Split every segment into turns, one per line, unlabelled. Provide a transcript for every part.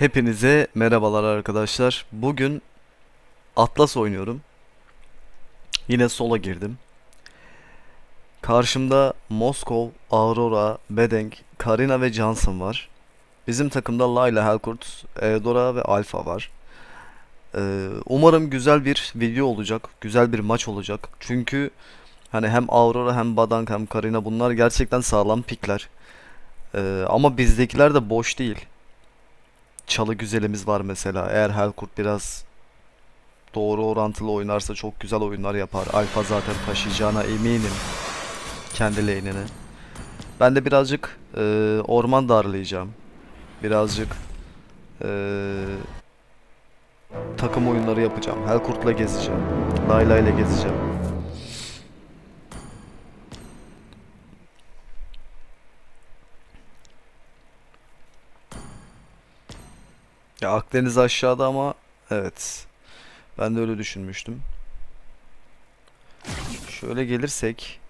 Hepinize merhabalar arkadaşlar. Bugün Atlas oynuyorum. Yine sola girdim. Karşımda Moskov, Aurora, Bedeng, Karina ve Johnson var. Bizim takımda Layla, Helkurt, Eudora ve Alpha var. Ee, umarım güzel bir video olacak. Güzel bir maç olacak. Çünkü hani hem Aurora hem Badang hem Karina bunlar gerçekten sağlam pikler. Ee, ama bizdekiler de boş değil. Çalı güzelimiz var mesela. Eğer Helkurt biraz doğru orantılı oynarsa çok güzel oyunlar yapar. Alfa zaten taşıyacağına eminim. Kendi lane'ini. Ben de birazcık e, orman darlayacağım. Birazcık e, takım oyunları yapacağım. Helkurt'la gezeceğim. Layla ile gezeceğim. Ya Akdeniz aşağıda ama evet. Ben de öyle düşünmüştüm. Şöyle gelirsek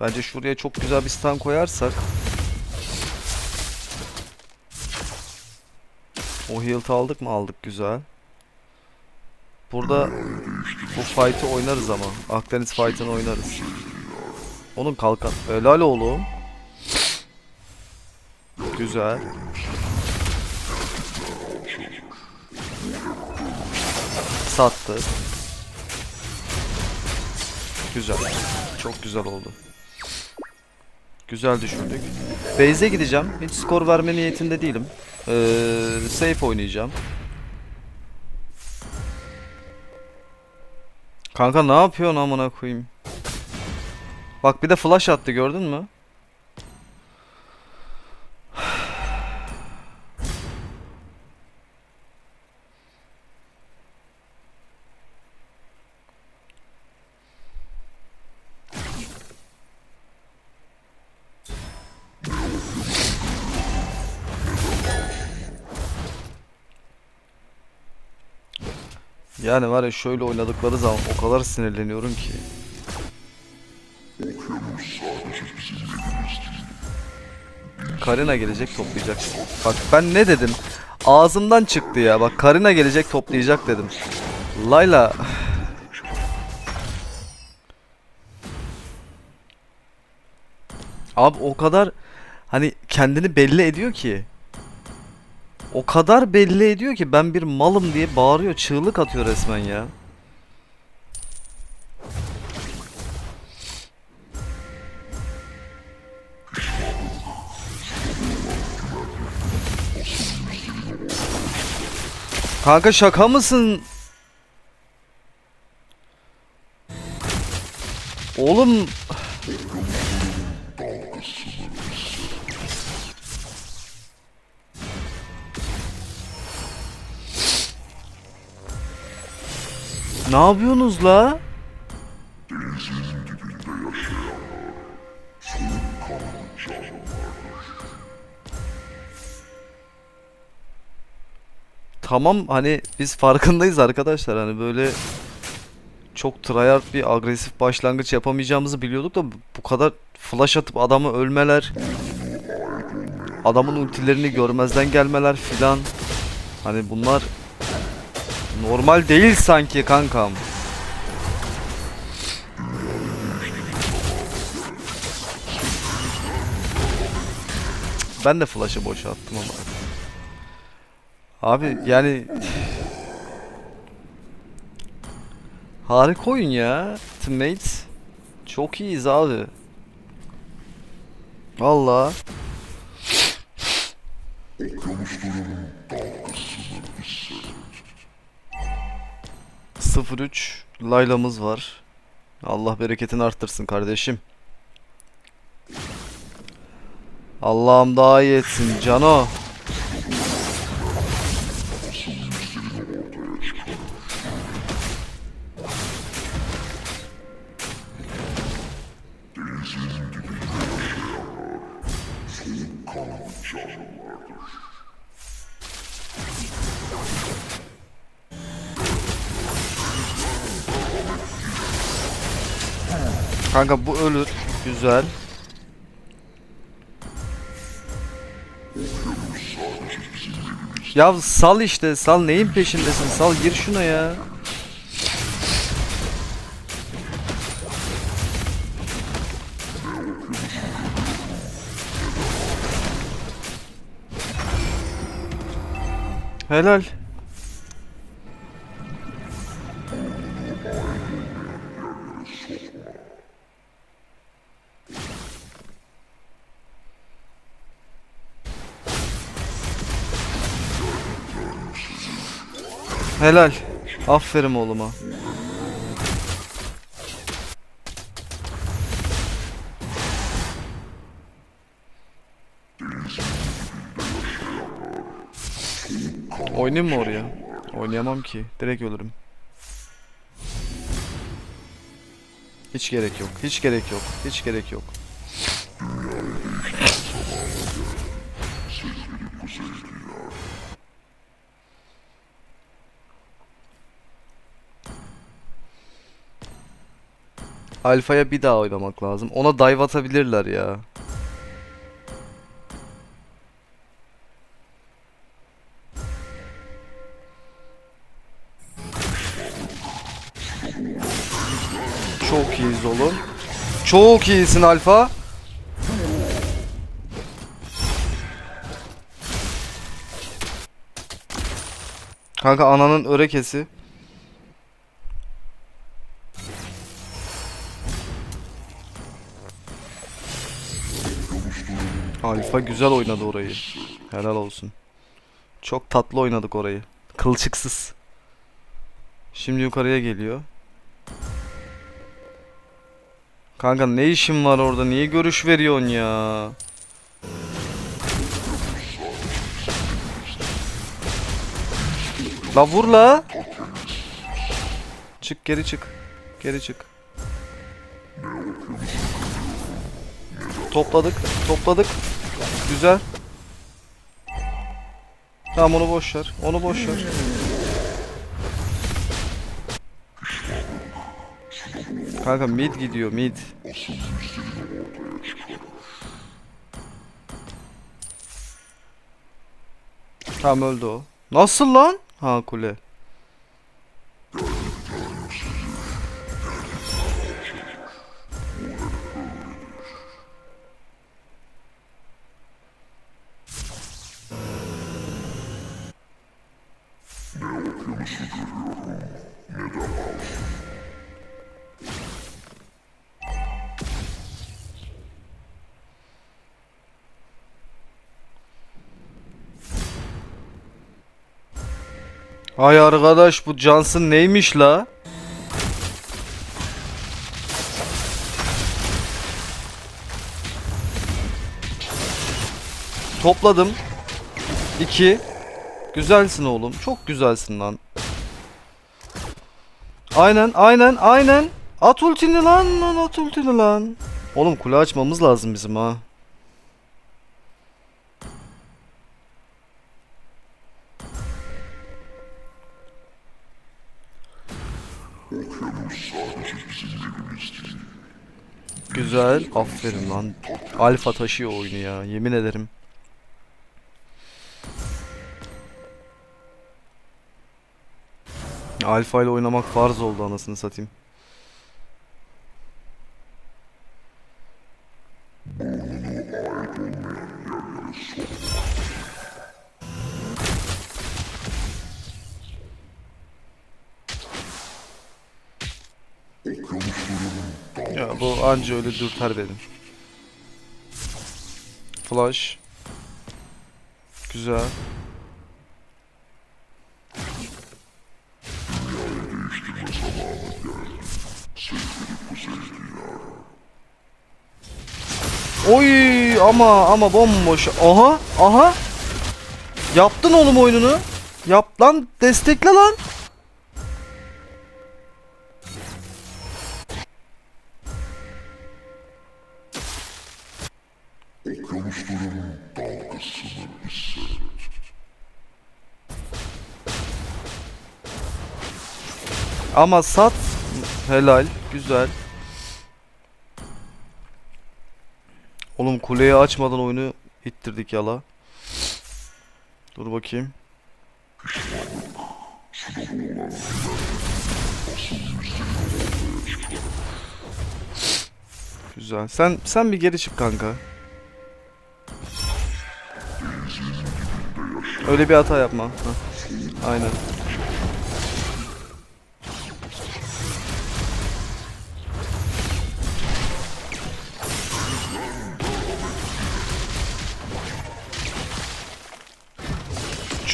bence şuraya çok güzel bir stand koyarsak o health aldık mı? Aldık güzel. Burada bu fight'ı oynarız ama. Akdeniz fight'ını oynarız. Onun kalkan. Helal oğlum. Güzel. Sattı. Güzel. Çok güzel oldu. Güzel düşürdük. Base'e gideceğim. Hiç skor verme niyetinde değilim. Ee, safe oynayacağım. Kanka ne yapıyorsun amına koyayım? Bak bir de flash attı gördün mü? Yani var ya şöyle oynadıkları zaman o kadar sinirleniyorum ki. Karina gelecek toplayacak. Bak ben ne dedim? Ağzımdan çıktı ya. Bak Karina gelecek toplayacak dedim. Layla Abi o kadar hani kendini belli ediyor ki. O kadar belli ediyor ki ben bir malım diye bağırıyor, çığlık atıyor resmen ya. Kanka şaka mısın? Oğlum ne yapıyorsunuz la? Tamam hani biz farkındayız arkadaşlar hani böyle çok tryhard bir agresif başlangıç yapamayacağımızı biliyorduk da bu kadar flash atıp adamı ölmeler adamın ultilerini görmezden gelmeler filan hani bunlar Normal değil sanki kankam. Ben de flash'ı boşa attım ama. Abi yani... Harika oyun ya. Teammates. Çok iyiyiz abi. Valla. 03 Layla'mız var. Allah bereketini arttırsın kardeşim. Allah'ım daha iyi etsin Cano. Kanka bu ölür. Güzel. Ya sal işte sal neyin peşindesin sal gir şuna ya. Helal. Helal. Aferin oğluma. Oynayayım mı oraya? Oynayamam ki. Direkt ölürüm. Hiç gerek yok. Hiç gerek yok. Hiç gerek yok. Alfa'ya bir daha oynamak lazım. Ona dive atabilirler ya. Çok iyiyiz oğlum. Çok iyisin Alfa. Kanka ananın örekesi. Alfa güzel oynadı orayı. Helal olsun. Çok tatlı oynadık orayı. Kılçıksız. Şimdi yukarıya geliyor. Kanka ne işin var orada? Niye görüş veriyorsun ya? La vur la. Çık geri çık. Geri çık. Topladık. Topladık. Güzel. Tamam onu boş. Onu boş. Kanka mid gidiyor mid. Tamam öldü o. Nasıl lan? Ha kule. Ay arkadaş bu Johnson neymiş la? Topladım. 2. Güzelsin oğlum. Çok güzelsin lan. Aynen aynen aynen. At ultini lan lan at ultini lan. Oğlum kule açmamız lazım bizim ha. Güzel. Aferin lan. Alfa taşıyor oyunu ya. Yemin ederim. Alfa ile oynamak farz oldu anasını satayım. Ya bu anca öyle dürter benim. Flash. Güzel. Oy ama ama bomboş. Aha aha. Yaptın oğlum oyununu. Yap lan destekle lan. Ama sat helal güzel. Oğlum kuleyi açmadan oyunu ittirdik yala. Dur bakayım. Güzel. Sen sen bir geri çık kanka. Öyle bir hata yapma. Hah. Aynen.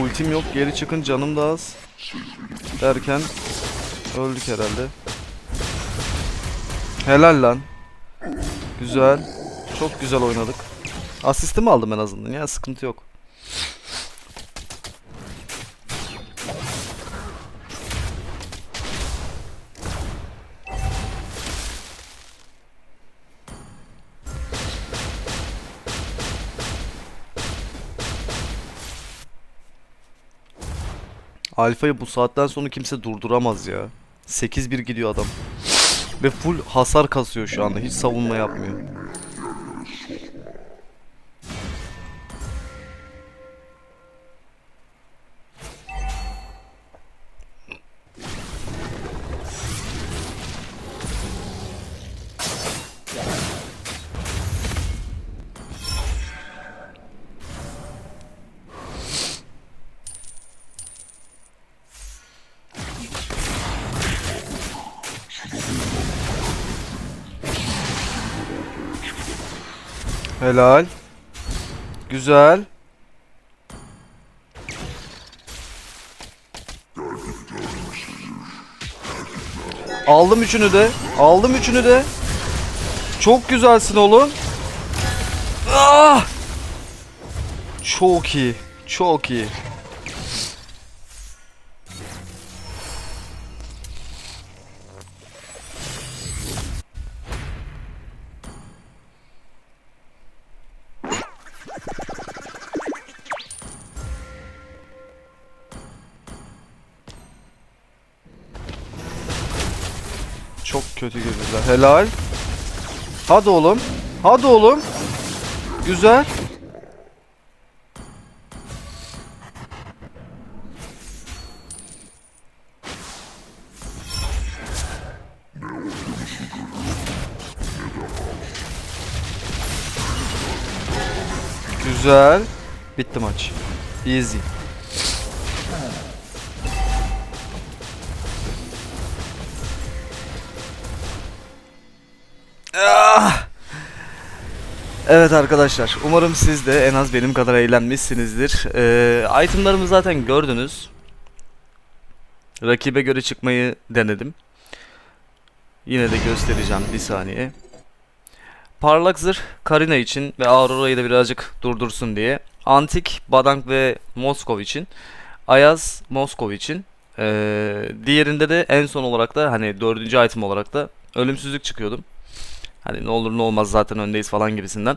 Ultim yok. Geri çıkın canım da az. Derken öldük herhalde. Helal lan. Güzel. Çok güzel oynadık. Asistimi aldım en azından ya sıkıntı yok. Alfa'yı bu saatten sonra kimse durduramaz ya. 8-1 gidiyor adam. Ve full hasar kasıyor şu anda. Hiç savunma yapmıyor. Helal. Güzel. Aldım üçünü de. Aldım üçünü de. Çok güzelsin oğlum. Ah! Çok iyi. Çok iyi. Helal. Hadi oğlum. Hadi oğlum. Güzel. Güzel. Bitti maç. Easy. Ah! Evet arkadaşlar, umarım siz de en az benim kadar eğlenmişsinizdir. Ee, itemlarımı zaten gördünüz. Rakibe göre çıkmayı denedim. Yine de göstereceğim bir saniye. Parlak zırh Karina için ve Aurora'yı da birazcık durdursun diye. Antik, Badank ve Moskov için. Ayaz, Moskov için. Ee, diğerinde de en son olarak da hani dördüncü item olarak da ölümsüzlük çıkıyordum. Hani ne olur ne olmaz zaten öndeyiz falan gibisinden.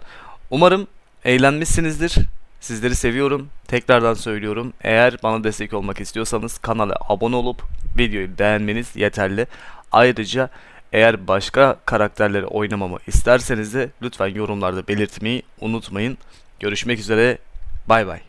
Umarım eğlenmişsinizdir. Sizleri seviyorum. Tekrardan söylüyorum. Eğer bana destek olmak istiyorsanız kanala abone olup videoyu beğenmeniz yeterli. Ayrıca eğer başka karakterleri oynamamı isterseniz de lütfen yorumlarda belirtmeyi unutmayın. Görüşmek üzere. Bay bay.